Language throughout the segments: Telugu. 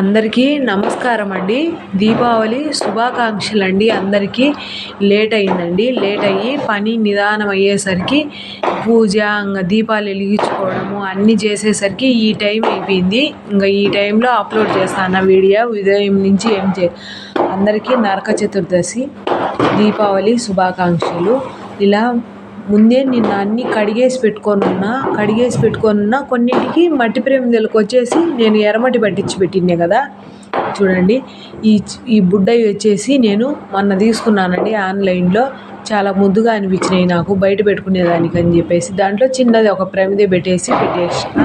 అందరికీ నమస్కారం అండి. దీపావళి శుభాకాంక్షలు అండి అందరికీ లేట్ అయిందండి. లేట్ అయ్యి పని నిదానం అయ్యేసరికి పూజ ఇంకా దీపాలు వెలిగించుకోవడము అన్నీ చేసేసరికి ఈ టైం అయిపోయింది. ఇంకా ఈ టైంలో అప్లోడ్ చేస్తాను వీడియో. ఉదయం నుంచి ఏం చే అందరికీ నరక చతుర్దశి దీపావళి శుభాకాంక్షలు. ఇలా ముందే నిన్న అన్ని కడిగేసి పెట్టుకొని ఉన్నా కడిగేసి పెట్టుకొని ఉన్నా కొన్నింటికి మట్టి ప్రేమిదలకు వచ్చేసి నేను ఎర్రమట్టి పట్టించి పెట్టిండే కదా. చూడండి ఈ ఈ బుడ్డవి వచ్చేసి నేను మొన్న తీసుకున్నానండి ఆన్లైన్లో. చాలా ముద్దుగా అనిపించినాయి నాకు బయట పెట్టుకునేదానికి అని చెప్పేసి. దాంట్లో చిన్నది ఒక ప్రమిదే పెట్టేసి పెట్టేసిన.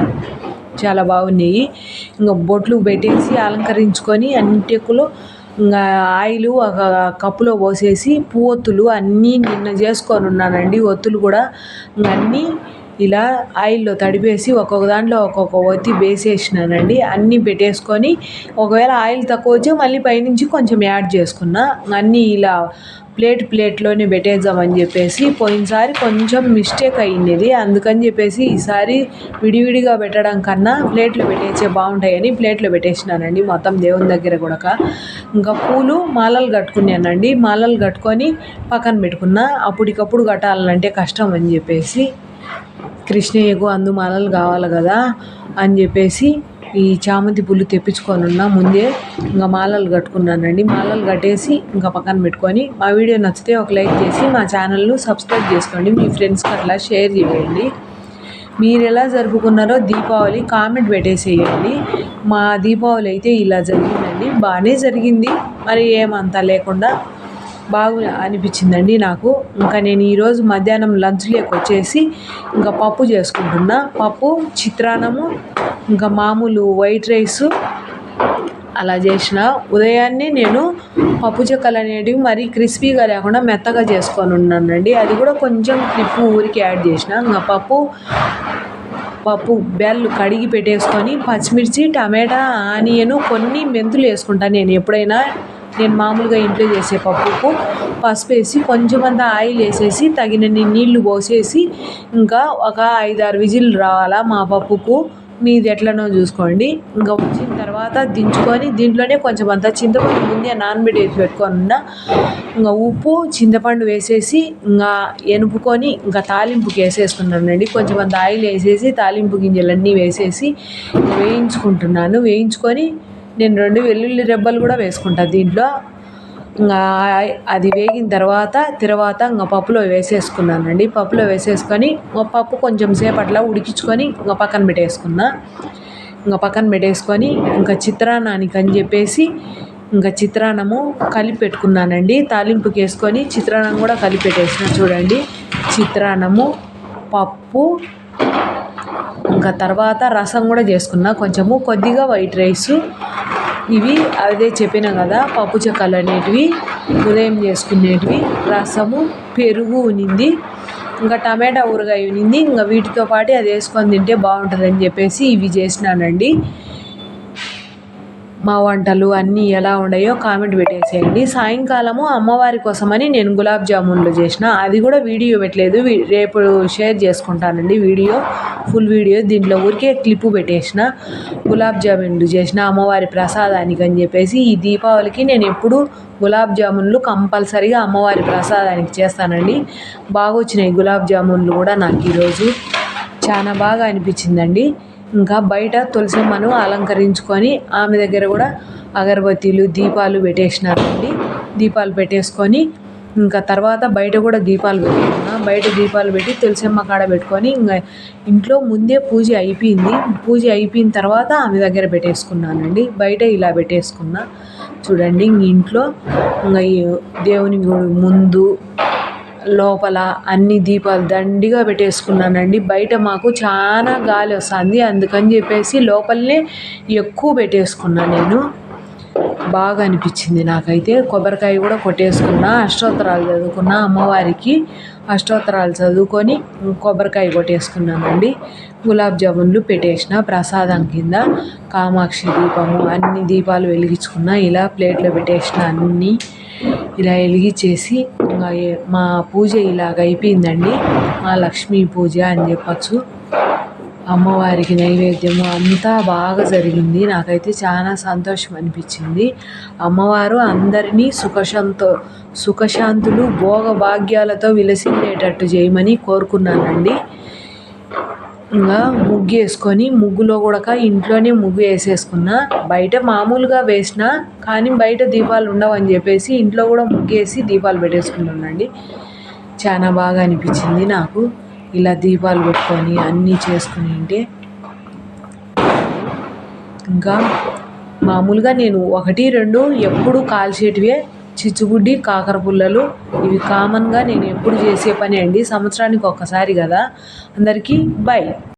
చాలా బాగున్నాయి. ఇంకా బొట్లు పెట్టేసి అలంకరించుకొని అన్నిటికులో ఇంకా ఆయిల్ ఒక కప్పులో పోసేసి పువ్వొత్తులు అన్నీ నిన్న చేసుకొని ఉన్నానండి. ఒత్తులు కూడా అన్నీ ఇలా ఆయిల్లో తడిపేసి ఒక్కొక్క దాంట్లో ఒక్కొక్క ఒత్తి వేసేసినానండి. అన్నీ పెట్టేసుకొని ఒకవేళ ఆయిల్ తక్కువ వచ్చి మళ్ళీ పైనుంచి కొంచెం యాడ్ చేసుకున్నా అన్నీ ఇలా ప్లేట్ ప్లేట్లోనే పెట్టేద్దామని చెప్పేసి పోయినసారి కొంచెం మిస్టేక్ అయ్యింది. అందుకని చెప్పేసి ఈసారి విడివిడిగా పెట్టడం కన్నా ప్లేట్లో పెట్టేసే బాగుంటాయని ప్లేట్లో పెట్టేసినానండి మొత్తం దేవుని దగ్గర కూడా ఇంకా పూలు మాలలు కట్టుకున్నానండి. మాలలు కట్టుకొని పక్కన పెట్టుకున్నా అప్పటికప్పుడు కట్టాలంటే కష్టం అని చెప్పేసి కృష్ణయ్యకు అందు మాలలు కావాలి కదా అని చెప్పేసి ఈ చామంతి పూలు తెప్పించుకొని ఉన్నా ముందే ఇంకా మాలలు కట్టుకున్నానండి. మాలలు కట్టేసి ఇంకా పక్కన పెట్టుకొని మా వీడియో నచ్చితే ఒక లైక్ చేసి మా ఛానల్ను సబ్స్క్రైబ్ చేసుకోండి. మీ ఫ్రెండ్స్కి అట్లా షేర్ చేయండి. మీరు ఎలా జరుపుకున్నారో దీపావళి కామెంట్ పెట్టేసేయండి. మా దీపావళి అయితే ఇలా జరిగిందండి. బాగానే జరిగింది. మరి ఏమంతా లేకుండా బాగా అనిపించిందండి నాకు. ఇంకా నేను ఈరోజు మధ్యాహ్నం లంచ్లోకి వచ్చేసి ఇంకా పప్పు చేసుకుంటున్నా. పప్పు చిత్రాన్నము ఇంకా మామూలు వైట్ రైసు అలా చేసిన. ఉదయాన్నే నేను పప్పు చెక్కలు అనేటివి మరీ క్రిస్పీగా లేకుండా మెత్తగా చేసుకొని ఉన్నానండి. అది కూడా కొంచెం క్లిప్పు ఊరికి యాడ్ చేసిన. ఇంకా పప్పు పప్పు బెల్లు కడిగి పెట్టేసుకొని పచ్చిమిర్చి టమాటా ఆనియను కొన్ని మెంతులు వేసుకుంటాను నేను ఎప్పుడైనా నేను మామూలుగా ఇంట్లో చేసే పప్పుకు పసుపు వేసి కొంచెం అంత ఆయిల్ వేసేసి తగినన్ని నీళ్ళు పోసేసి ఇంకా ఒక ఐదారు విజిల్ రావాలా మా పప్పుకు. మీది ఎట్లనో చూసుకోండి. ఇంకా వచ్చిన తర్వాత దించుకొని దీంట్లోనే కొంచెం అంత చింతపండు ముందే నానబెట్టి పెట్టుకొని ఉన్న. ఇంకా ఉప్పు చింతపండు వేసేసి ఇంకా ఎనుపుకొని ఇంకా తాలింపుకి వేసేసుకున్నానండి కొంచెం అంత ఆయిల్ వేసేసి తాలింపు గింజలన్నీ వేసేసి వేయించుకుంటున్నాను. వేయించుకొని నేను రెండు వెల్లుల్లి రెబ్బలు కూడా వేసుకుంటాను దీంట్లో. ఇంకా అది వేగిన తర్వాత తర్వాత ఇంకా పప్పులో వేసేసుకున్నానండి. పప్పులో వేసేసుకొని పప్పు కొంచెం సేపట్లో ఉడికించుకొని ఇంకా పక్కన పెట్టేసుకున్నా. ఇంకా పక్కన పెట్టేసుకొని ఇంకా చిత్రాన్నానికి అని చెప్పేసి ఇంకా చిత్రాన్నము కలిపి పెట్టుకున్నానండి. తాలింపుకి వేసుకొని చిత్రాన్నం కూడా కలిపి పెట్టేసిన చూడండి. చిత్రాన్నము పప్పు ఇంకా తర్వాత రసం కూడా చేసుకున్నా. కొంచెము కొద్దిగా వైట్ రైసు ఇవి అదే చెప్పిన కదా పప్పు చెక్కలు అనేటివి ఉదయం చేసుకునేటివి రసము పెరుగు ఉనింది ఇంకా టమాటా ఊరగాయ ఉనింది ఇంకా వీటితో పాటు అది వేసుకొని తింటే బాగుంటుందని చెప్పేసి ఇవి చేసినానండి. మా వంటలు అన్నీ ఎలా ఉన్నాయో కామెంట్ పెట్టేసేయండి. సాయంకాలము అమ్మవారి కోసమని నేను గులాబ్ జామున్లు చేసిన. అది కూడా వీడియో పెట్టలేదు. రేపు షేర్ చేసుకుంటానండి వీడియో. Full video. దీంట్లో ఊరికే క్లిప్పు పెట్టేసిన. గులాబ్ జామున్లు చేసిన అమ్మవారి ప్రసాదానికి అని చెప్పేసి ఈ దీపావళికి నేను ఎప్పుడు గులాబ్ జామున్లు కంపల్సరీగా అమ్మవారి ప్రసాదానికి చేస్తానండి. బాగా వచ్చినాయి గులాబ్ జామున్లు కూడా నాకు ఈరోజు. చాలా బాగా అనిపించిందండి. ఇంకా బయట తులసమ్మను అలంకరించుకొని ఆమె దగ్గర కూడా అగరబత్తీలు దీపాలు పెట్టేసినారండి. దీపాలు పెట్టేసుకొని ఇంకా తర్వాత బయట కూడా దీపాలు పెట్టుకున్నా బయట దీపాలు పెట్టి తులసమ్మ కాడ పెట్టుకొని ఇంకా ఇంట్లో ముందే పూజ అయిపోయింది. పూజ అయిపోయిన తర్వాత ఆమె దగ్గర పెట్టేసుకున్నానండి. బయట ఇలా పెట్టేసుకున్నా. చూడండి ఇంట్లో ఇంకా దేవుని ముందు లోపల అన్ని దీపాలు దండిగా పెట్టేసుకున్నానండి. బయట మాకు చాలా గాలి వస్తుంది. అందుకని చెప్పేసి లోపలనే ఎక్కువ పెట్టేసుకున్నాను నేను. బాగా అనిపించింది నాకైతే. కొబ్బరికాయ కూడా కొట్టేసుకున్నా. అష్టోత్తరాలు చదువుకున్నా అమ్మవారికి. అష్టోత్తరాలు చదువుకొని కొబ్బరికాయ కొట్టేసుకున్నానండి. గులాబ్ జామున్లు పెట్టేసిన ప్రసాదం కింద. కామాక్షి దీపము అన్ని దీపాలు వెలిగించుకున్న. ఇలా ప్లేట్లో పెట్టేసిన అన్నీ ఇలా వెలిగించేసి ఇంకా మా పూజ ఇలాగ అయిపోయిందండి. మా లక్ష్మీ పూజ అని చెప్పచ్చు. అమ్మవారికి నైవేద్యము అంతా బాగా జరిగింది. నాకైతే చాలా సంతోషం అనిపించింది. అమ్మవారు అందరినీ సుఖశాంతో సుఖశాంతులు భోగభాగ్యాలతో విలసిల్లేటట్టు చేయమని కోరుకున్నానండి. ఇంకా ముగ్గు వేసుకొని ముగ్గులో కూడా ఇంట్లోనే ముగ్గు వేసేసుకున్నా బయట మామూలుగా వేసిన కానీ బయట దీపాలు ఉండవని చెప్పేసి ఇంట్లో కూడా ముగ్గు వేసి దీపాలు పెట్టేసుకున్నానండి చాలా బాగా అనిపించింది నాకు. ఇలా దీపాలు పెట్టుకొని అన్నీ చేసుకుని ఉంటే ఇంకా మామూలుగా నేను ఒకటి రెండు ఎప్పుడు కాల్చేటివే చిచ్చుబుడ్డి కాకర పుల్లలు ఇవి కామన్గా నేను ఎప్పుడు చేసే పని అండి. సంవత్సరానికి ఒక్కసారి కదా. అందరికీ బై